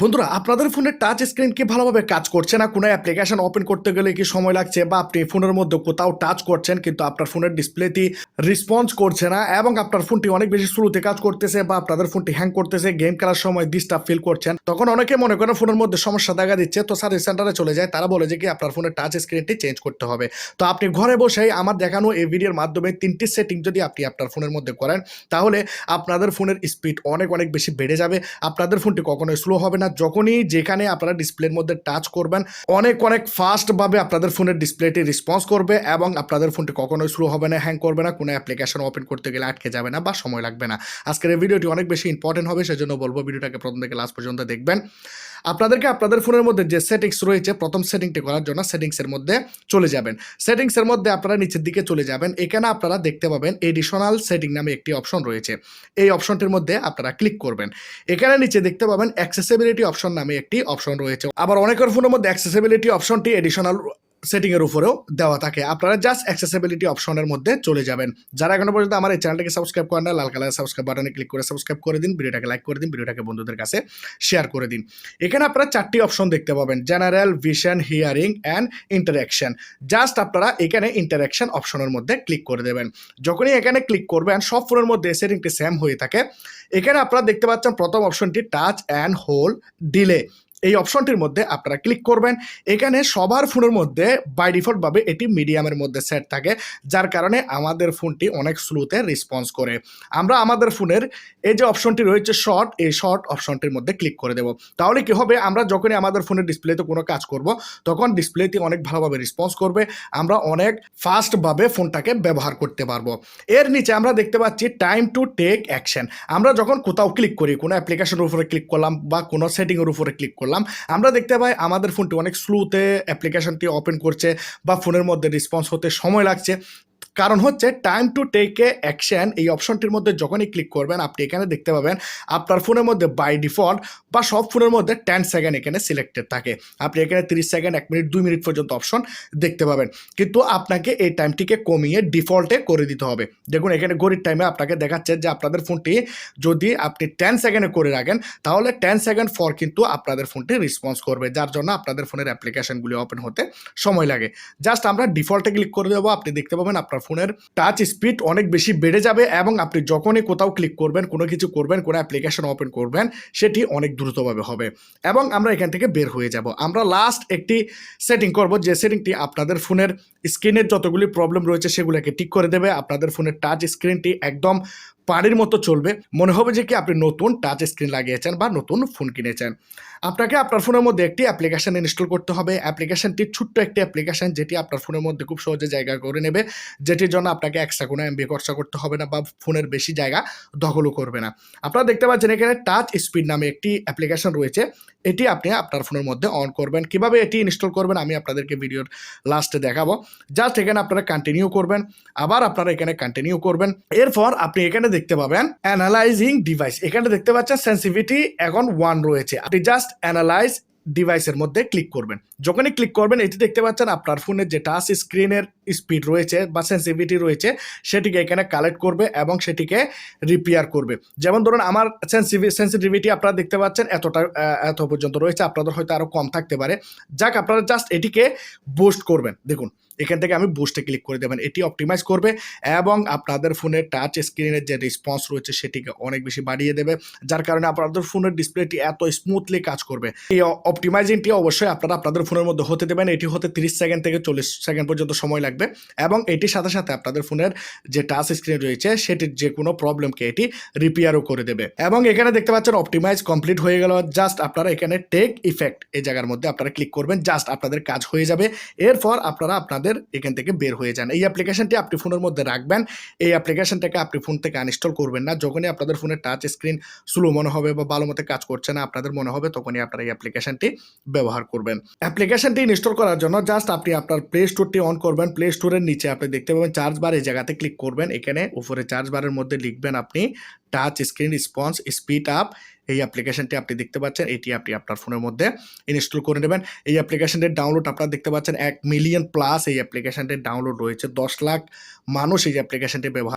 বন্ধুরা, আপনাদের ফোনের টাচ স্ক্রিন কি ভালোভাবে কাজ করছে না, কোনো অ্যাপ্লিকেশন ওপেন করতে গেলে কি সময় লাগছে বা আপনি ফোনের মধ্যে কোথাও টাচ করছেন কিন্তু আপনার ফোনের ডিসপ্লেটি রেসপন্স করছে না এবং আপনার ফোনটি অনেক বেশি স্লোতে কাজ করতেছে বা আপনাদের ফোনটি হ্যাং করতেছে গেম খেলার সময় ডিস্টার্ব ফিল করছেন, তখন অনেকে মনে করেন ফোনের মধ্যে সমস্যা দেখা দিচ্ছে। তো সার্ভিস সেন্টারে চলে যায়, তারা বলে যে কি আপনার ফোনের টাচ স্ক্রিনটি চেঞ্জ করতে হবে। তো আপনি ঘরে বসেই আমার দেখানো এই ভিডিওর মাধ্যমে তিনটি সেটিং যদি আপনি আপনার ফোনের মধ্যে করেন, তাহলে আপনাদের ফোনের স্পিড অনেক অনেক বেশি বেড়ে যাবে। আপনাদের ফোনটি কখনোই স্লো হবে না। যখনই যেখানে আপনারা ডিসপ্লের মধ্যে টাচ করবেন, অনেক অনেক ফাস্টভাবে আপনাদের ফোনের ডিসপ্লেটি রেসপন্স করবে এবং আপনাদের ফোনটি কখনোই শুরু হবে না হ্যাং করবে না, কোনো অ্যাপ্লিকেশন ওপেন করতে গেলে আটকে যাবে না বা সময় লাগবে না। আজকের এই ভিডিওটি অনেক বেশি ইম্পর্টেন্ট হবে, সেজন্য বলব ভিডিওটাকে প্রথম থেকে লাস্ট পর্যন্ত দেখবেন। আপনাদেরকে আপনাদের ফোনের মধ্যে যে সেটিংস রয়েছে, প্রথম সেটিংটি করার জন্য সেটিংসের মধ্যে চলে যাবেন। সেটিংসের মধ্যে আপনারা নিচের দিকে চলে যাবেন। এখানে আপনারা দেখতে পাবেন এডিশনাল সেটিং নামে একটি অপশন রয়েছে। এই অপশনটির মধ্যে আপনারা ক্লিক করবেন। এখানে নিচে দেখতে পাবেন অ্যাক্সেসিবিলিটি অপশন নামে একটি অপশন রয়েছে। আবার অনেকের ফোনের মধ্যে অ্যাক্সেসিবিলিটি অপশনটি এডিশনাল সেটিং এর উপরেও দেওয়া থাকে। আপনারা জাস্ট অ্যাক্সেসিবিলিটি অপশনের মধ্যে চলে যাবেন। যারা এখনও পর্যন্ত আমার এই চ্যানেলটাকে সাবস্ক্রাইব করেন না, লাল কালার সাবস্ক্রাইব বাটনে ক্লিক করে সাবস্ক্রাইব করে দিন, ভিডিওটাকে লাইক করে দিন, ভিডিওটাকে বন্ধুদের কাছে শেয়ার করে দিন। এখানে আপনারা চারটি অপশন দেখতে পাবেন general vision hearing and interaction just আপনারা এখানে ইন্টারাকশন অপশনের মধ্যে ক্লিক করে দেবেন। যখনই এখানে ক্লিক করবেন সব ফোনের মধ্যে সেটিংটি সেম হয়ে থাকে, এখানে আপনারা দেখতে পাচ্ছেন প্রথম অপশনটি টাচ অ্যান্ড হোল ডিলে এই অপশনটির মধ্যে আপনারা ক্লিক করবেন। এখানে সবার ফোনের মধ্যে বাই ডিফল্টভাবে এটি মিডিয়ামের মধ্যে সেট থাকে, যার কারণে আমাদের ফোনটি অনেক স্লোতে রেসপন্স করে। আমরা আমাদের ফোনের এই যে অপশনটি রয়েছে শর্ট এই শর্ট অপশনটির মধ্যে ক্লিক করে দেব। তাহলে কি হবে? আমরা যখনই আমাদের ফোনের ডিসপ্লেতে কোনো কাজ করব, তখন ডিসপ্লেটি অনেক ভালোভাবে রেসপন্স করবে। আমরা অনেক ফাস্টভাবে ফোনটাকে ব্যবহার করতে পারব। এর নিচে আমরা দেখতে পাচ্ছি টাইম টু টেক অ্যাকশন আমরা যখন কোথাও ক্লিক করি, কোনো অ্যাপ্লিকেশনের উপরে ক্লিক করলাম বা কোনো সেটিংয়ের উপরে ক্লিক করলাম আমরা দেখতে পাই আমাদের ফোনটি অনেক স্লোতে অ্যাপ্লিকেশনটি ওপেন করছে বা ফোনের মধ্যে রেসপন্স হতে সময় লাগছে। কারণ হচ্ছে time to take a action এই অপশনটির মধ্যে যখনই ক্লিক করবেন, আপনি এখানে দেখতে পাবেন আপনার ফোনের মধ্যে বাই ডিফল্ট বা সব ফোনের মধ্যে টেন সেকেন্ড এখানে সিলেক্টেড থাকে। আপনি এখানে তিরিশ সেকেন্ড এক মিনিট দুই মিনিট পর্যন্ত অপশন দেখতে পাবেন। কিন্তু আপনাকে এই টাইমটিকে কমিয়ে ডিফল্টে করে দিতে হবে। দেখুন, এখানে গরিব টাইমে আপনাকে দেখাচ্ছে যে আপনাদের ফোনটি যদি আপনি টেন সেকেন্ডে করে রাখেন, তাহলে টেন সেকেন্ড ফর কিন্তু আপনাদের ফোনটি রেসপন্স করবে, যার জন্য আপনাদের ফোনের অ্যাপ্লিকেশনগুলি ওপেন হতে সময় লাগে। জাস্ট আমরা ডিফল্টে ক্লিক করে দেবো, আপনি দেখতে পাবেন আপনার ফোনের টাচ স্পিড অনেক বেশি বেড়ে যাবে এবং আপনি যখনই কোথাও ক্লিক করবেন, কোনো কিছু করবেন, কোনো অ্যাপ্লিকেশন ওপেন করবেন, সেটি অনেক দ্রুতভাবে হবে। এবং আমরা এখান থেকে বের হয়ে যাব। আমরা লাস্ট একটি সেটিং করব, যে সেটিংটি আপনাদের ফোনের স্ক্রিনের যতগুলি প্রবলেম রয়েছে সেগুলোকে ঠিক করে দেবে। আপনাদের ফোনের টাচ স্ক্রিনটি একদম পানির মতো চলবে। মনে হবে যে কি আপনি নতুন টাচ স্ক্রিন লাগিয়েছেন বা নতুন ফোন কিনেছেন। আপনাকে আপনার ফোনের মধ্যে একটি অ্যাপ্লিকেশন ইনস্টল করতে হবে। অ্যাপ্লিকেশনটি ছোট্ট একটি অ্যাপ্লিকেশন যেটি আপনার ফোনের মধ্যে খুব সহজে জায়গা করে নেবে। যেটির জন্য আপনাকে এক্সট্রা কোনো এমবি খরচা করতে হবে না বা ফোনের বেশি জায়গা দখলও করবে না। আপনারা দেখতে পাচ্ছেন এখানে টাচ স্পিড নামে একটি অ্যাপ্লিকেশন রয়েছে। এটি আপনি আপনার ফোনের মধ্যে অন করবেন। কীভাবে এটি ইনস্টল করবেন আমি আপনাদেরকে ভিডিওর লাস্টে দেখাবো। জাস্ট এখানে আপনারা কন্টিনিউ করবেন। আবার আপনারা এখানে কন্টিনিউ করবেন। এরপর আপনি এখানে দেখতে পাবেন অ্যানালাইজিং ডিভাইস এখানে দেখতে পাচ্ছেন সেন্সিভিটি এখন ওয়ান রয়েছে। আপনি জাস্ট অ্যানালাইজ ডিভাইসের মধ্যে ক্লিক করবেন। যখনই ক্লিক করবেন, এটি দেখতে পাচ্ছেন আপনার ফোনের যে টাচ স্ক্রিনের স্পিড রয়েছে বা সেন্সিভিটি রয়েছে, সেটিকে এখানে কালেক্ট করবে এবং সেটিকে রিপেয়ার করবে। যেমন ধরুন, আমার সেন্সিভি সেন্সিটিভিটি আপনারা দেখতে পাচ্ছেন এতটা এত পর্যন্ত রয়েছে। আপনাদের হয়তো আরও কম থাকতে পারে। যাক, আপনারা জাস্ট এটিকে বুস্ট করবেন। দেখুন এখান থেকে আমি বুস্টে ক্লিক করে দেবেন। এটি অপটিমাইজ করবে এবং আপনাদের ফোনের টাচ স্ক্রিনের যে রেসপন্স রয়েছে সেটিকে অনেক বেশি বাড়িয়ে দেবে, যার কারণে আপনাদের ফোনের ডিসপ্লেটি এত স্মুথলি কাজ করবে। এই অপটিমাইজিংটি অবশ্যই আপনারা আপনাদের ফোনের মধ্যে হতে দেবেন। এটি হতে তিরিশ সেকেন্ড থেকে চল্লিশ সেকেন্ড পর্যন্ত সময় লাগবে এবং এটির সাথে সাথে আপনাদের ফোনের যে টাচ স্ক্রিন রয়েছে সেটির যে কোনো প্রবলেমকে এটি রিপেয়ারও করে দেবে। এবং এখানে দেখতে পাচ্ছেন অপটিমাইজ কমপ্লিট হয়ে গেল। জাস্ট আপনারা এখানে টেক ইফেক্ট এই জায়গার মধ্যে আপনারা ক্লিক করবেন। জাস্ট আপনাদের কাজ হয়ে যাবে। এরপর আপনারা আপনাদের এখান থেকে বের হয়ে যান। এই অ্যাপ্লিকেশনটি আপনি ফোনের মধ্যে রাখবেন। এই অ্যাপ্লিকেশনটাকে আপনি ফোন থেকে আনইনস্টল করবেন না। যখনই আপনাদের ফোনের টাচ স্ক্রিন স্লো মনে হবে বা ভালো মতো কাজ করছে না, আপনাদের মনে হবে, তখনই আপনারা এই অ্যাপ্লিকেশনটি ব্যবহার করবেন। অ্যাপ্লিকেশনটি ইনস্টল করার জন্য জাস্ট আপনি আপনার প্লে স্টোরটি অন করবেন। প্লে স্টোরের নিচে আপনি দেখতে পাবেন চার্জ বার এই জায়গাতে ক্লিক করবেন। এখানে উপরে চার্জ বারের মধ্যে লিখবেন আপনি touch screen response speed up এই অ্যাপ্লিকেশনটি আপনি দেখতে পাচ্ছেন, এটি আপনি আপনার ফোনের মধ্যে ইনস্টল করে নেবেন। এই অ্যাপ্লিকেশনটির ডাউনলোড আপনারা দেখতে পাচ্ছেন, এক মিলিয়ন প্লাস এই অ্যাপ্লিকেশনটির ডাউনলোড রয়েছে, দশ লাখ মানুষ এই অ্যাপ্লিকেশনটি ব্যবহার